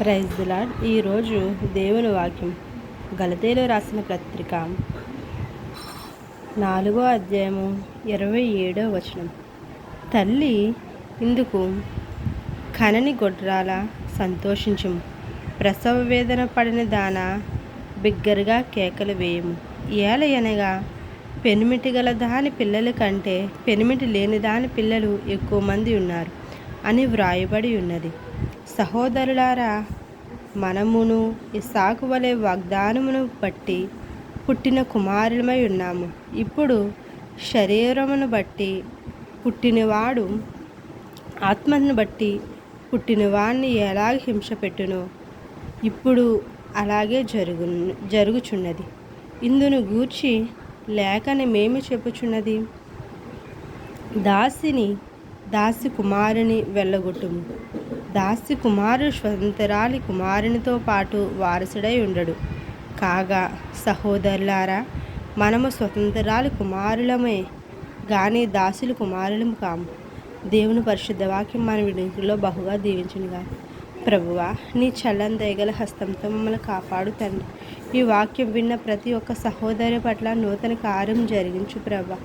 Praise lord ఈరోజు దేవుని వాక్యం గలతేలో రాసిన పత్రిక నాలుగో అధ్యాయము ఇరవై ఏడో వచనం. తల్లి ఇందుకు కనని గొడ్రాల సంతోషించము. ప్రసవ వేదన పడిన దాన బిగ్గరగా కేకలు వేయము. ఏలయనగా పెనిమిటి గల దాని పిల్లల కంటే పెనిమిటి లేని దాని పిల్లలు ఎక్కువ మంది ఉన్నారు అని వ్రాయబడి ఉన్నది. సహోదరులారా మనమును ఇసాకు వలె వాగ్దానమును బట్టి పుట్టిన కుమారులమై ఉన్నాము. ఇప్పుడు శరీరమును బట్టి పుట్టినవాడు ఆత్మను బట్టి పుట్టినవాడిని ఎలాగ హింస పెట్టునో? ఇప్పుడు అలాగే జరుగు జరుగుచున్నది. ఇందును గూర్చి లేఖని మేము చెప్పుచున్నది. దాసిని దాసి కుమారుని వెళ్ళగొట్టుము దాసి కుమారుడు స్వతంత్రాలి కుమారునితో పాటు వారసుడై ఉండడు. కాగా సహోదరులారా మనము స్వతంత్రాలి కుమారులమే కానీ దాసులు కుమారులం కాము. దేవుని పరిశుద్ధ వాక్యం మన వినికిలో బహుగా దీవించునుగా ప్రభువా నీ చల్లని దయగల హస్తంతో మమ్మల్ని కాపాడు తండ్రి. ఈ వాక్యం విన్న ప్రతి ఒక్క సహోదరి పట్ల నూతన కార్యం జరిగించు ప్రభా.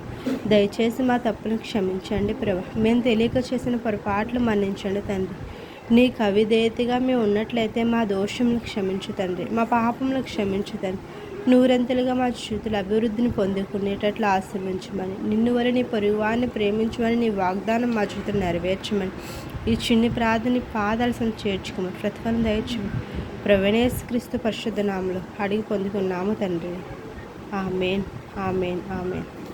దయచేసి మా తప్పును క్షమించండి ప్రభ. మేము తెలియక చేసిన పొరపాట్లు మన్నించండి తండ్రి. నీ కవిదేతిగా మేము ఉన్నట్లయితే మా దోషములు క్షమించు తండ్రి మా పాపములు క్షమించు తండ్రి. నూరంతలుగా మా జీవితాల అభివృద్ధిని పొందుకునేటట్లు ఆశ్రమించమని నిన్ను వరి నీ పొరుగువాన్ని ప్రేమించమని నీ వాగ్దానం మా జీవితం నెరవేర్చమని. ఈ చిన్ని ప్రార్థని పాదాలసం చేర్చుకోమని ప్రతిఫలం దయచమని ప్రవణేశ్ క్రీస్తు పరిశుద్ధ నామలు అడిగి పొందుకున్నాము తండ్రి. ఆమెన్ ఆమెన్ ఆమెన్.